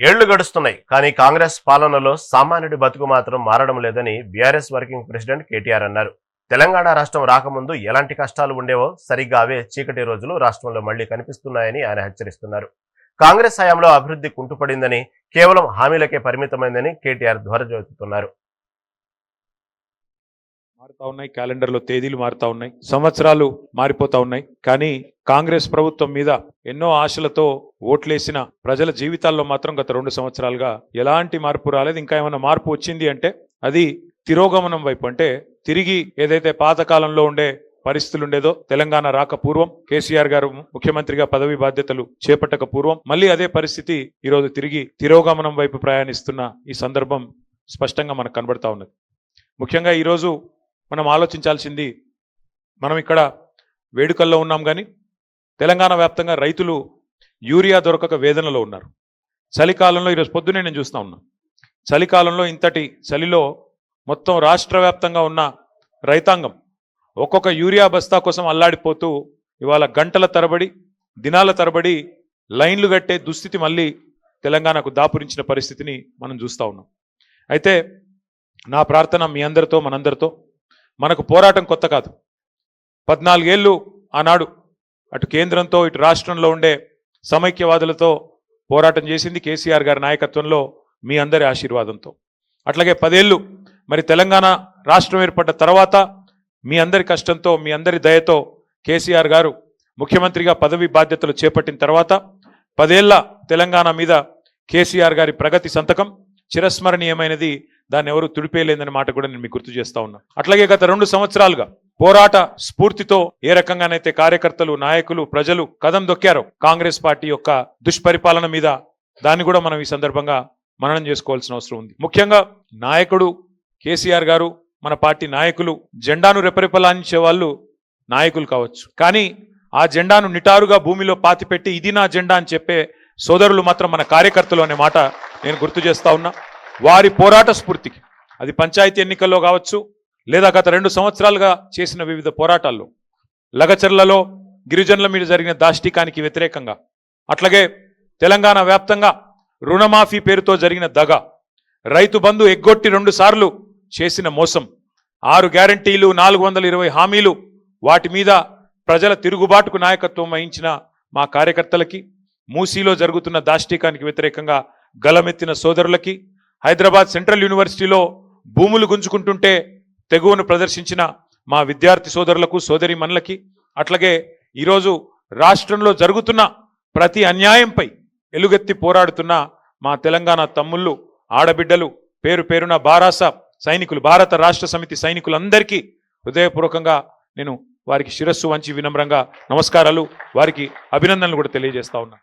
ఏళ్ళు గడుస్తున్నాయి. కానీ కాంగ్రెస్ పాలనలో సామాన్యుడి బతుకు మాత్రం మారడం లేదని బీఆర్ఎస్ వర్కింగ్ ప్రెసిడెంట్ కేటీఆర్ అన్నారు. తెలంగాణ రాష్ట్రం రాకముందు ఎలాంటి కష్టాలు ఉండేవో సరిగ్గా అవే చీకటి రోజులు రాష్ట్రంలో మళ్ళీ కనిపిస్తున్నాయని ఆయన హెచ్చరిస్తున్నారు. కాంగ్రెస్ హయాంలో అభివృద్ధి కుంటుపడిందని కేవలం హామీలకే పరిమితమైందని కేటీఆర్ ధ్వరజోతున్నారు మారుతా ఉన్నాయి క్యాలెండర్లో తేదీలు మారుతా ఉన్నాయి సంవత్సరాలు మారిపోతా ఉన్నాయి. కానీ కాంగ్రెస్ ప్రభుత్వం మీద ఎన్నో ఆశలతో ఓట్లేసిన ప్రజల జీవితాల్లో మాత్రం గత రెండు సంవత్సరాలుగా ఎలాంటి మార్పు రాలేదు. ఇంకా ఏమైనా మార్పు వచ్చింది అంటే అది తిరోగమనం వైపు అంటే తిరిగి ఏదైతే పాతకాలంలో ఉండే పరిస్థితులు ఉండేదో తెలంగాణ రాక పూర్వం కేసీఆర్ గారు ముఖ్యమంత్రిగా పదవి బాధ్యతలు చేపట్టక పూర్వం మళ్ళీ అదే పరిస్థితి ఈరోజు తిరిగి తిరోగమనం వైపు ప్రయాణిస్తున్న ఈ సందర్భం స్పష్టంగా మనకు కనబడతా ఉన్నది. ముఖ్యంగా ఈరోజు మనం ఆలోచించాల్సింది మనం ఇక్కడ వేడుకల్లో ఉన్నాం కానీ తెలంగాణ వ్యాప్తంగా రైతులు యూరియా దొరకక వేదనలో ఉన్నారు. చలికాలంలో ఈరోజు పొద్దునే నేను చూస్తూ ఉన్నా. చలికాలంలో ఇంతటి చలిలో మొత్తం రాష్ట్ర వ్యాప్తంగా ఉన్న రైతాంగం ఒక్కొక్క యూరియా బస్తా కోసం అల్లాడిపోతూ ఇవాళ గంటల తరబడి దినాల తరబడి లైన్లు కట్టే దుస్థితి మళ్ళీ తెలంగాణకు దాపురించిన పరిస్థితిని మనం చూస్తూ ఉన్నాం. అయితే నా ప్రార్థన మీ అందరితో మనందరితో మనకు పోరాటం కొత్త కాదు. పద్నాలుగేళ్ళు ఆనాడు అటు కేంద్రంతో ఇటు రాష్ట్రంలో ఉండే సమైక్యవాదులతో పోరాటం చేసింది కేసీఆర్ గారి నాయకత్వంలో మీ అందరి ఆశీర్వాదంతో. అట్లాగే పదేళ్ళు మరి తెలంగాణ రాష్ట్రం ఏర్పడ్డ తర్వాత మీ అందరి కష్టంతో మీ అందరి దయతో కేసీఆర్ గారు ముఖ్యమంత్రిగా పదవి బాధ్యతలు చేపట్టిన తర్వాత పదేళ్ళ తెలంగాణ మీద కేసీఆర్ గారి ప్రగతి సంతకం చిరస్మరణీయమైనది దాన్ని ఎవరు తుడిపేయలేదనే మాట కూడా నేను మీకు గుర్తు చేస్తా ఉన్నా. అట్లాగే గత రెండు సంవత్సరాలుగా పోరాట స్ఫూర్తితో ఏ రకంగానైతే కార్యకర్తలు నాయకులు ప్రజలు కదం దొక్కారో కాంగ్రెస్ పార్టీ యొక్క దుష్పరిపాలన మీద దాన్ని కూడా మనం ఈ సందర్భంగా మననం చేసుకోవాల్సిన అవసరం ఉంది. ముఖ్యంగా నాయకుడు కేసీఆర్ గారు మన పార్టీ నాయకులు జెండాను రెపరెపలాంచే వాళ్ళు నాయకులు కావచ్చు. కానీ ఆ జెండాను నిటారుగా భూమిలో పాతిపెట్టి ఇది నా జెండా అని చెప్పే సోదరులు మాత్రం మన కార్యకర్తలు అనే మాట నేను గుర్తు చేస్తా ఉన్నా. వారి పోరాట స్ఫూర్తికి. అది పంచాయతీ ఎన్నికల్లో కావచ్చు లేదా గత రెండు సంవత్సరాలుగా చేసిన వివిధ పోరాటాల్లో. లగచర్లలో గిరిజనుల మీద జరిగిన దాష్టికానికి వ్యతిరేకంగా అట్లాగే తెలంగాణ వ్యాప్తంగా రుణమాఫీ పేరుతో జరిగిన దగ రైతు బంధు ఎగ్గొట్టి రెండు సార్లు చేసిన మోసం ఆరు గ్యారంటీలు నాలుగు వందల ఇరవై హామీలు వాటి మీద ప్రజల తిరుగుబాటుకు నాయకత్వం వహించిన మా కార్యకర్తలకి మూసీలో జరుగుతున్న దాష్టికానికి వ్యతిరేకంగా గలమెత్తిన సోదరులకి హైదరాబాద్ సెంట్రల్ యూనివర్సిటీలో భూములు గుంజుకుంటుంటే తెగువను ప్రదర్శించిన మా విద్యార్థి సోదరులకు సోదరి మనులకి అట్లాగే ఈరోజు రాష్ట్రంలో జరుగుతున్న ప్రతి అన్యాయంపై ఎలుగెత్తి పోరాడుతున్న మా తెలంగాణ తమ్ముళ్ళు ఆడబిడ్డలు పేరు పేరున బారాస సైనికులు భారత రాష్ట్ర సమితి సైనికులందరికీ హృదయపూర్వకంగా నేను వారికి శిరస్సు వంచి వినమ్రంగా నమస్కారాలు వారికి అభినందనలు కూడా తెలియజేస్తా ఉన్నా.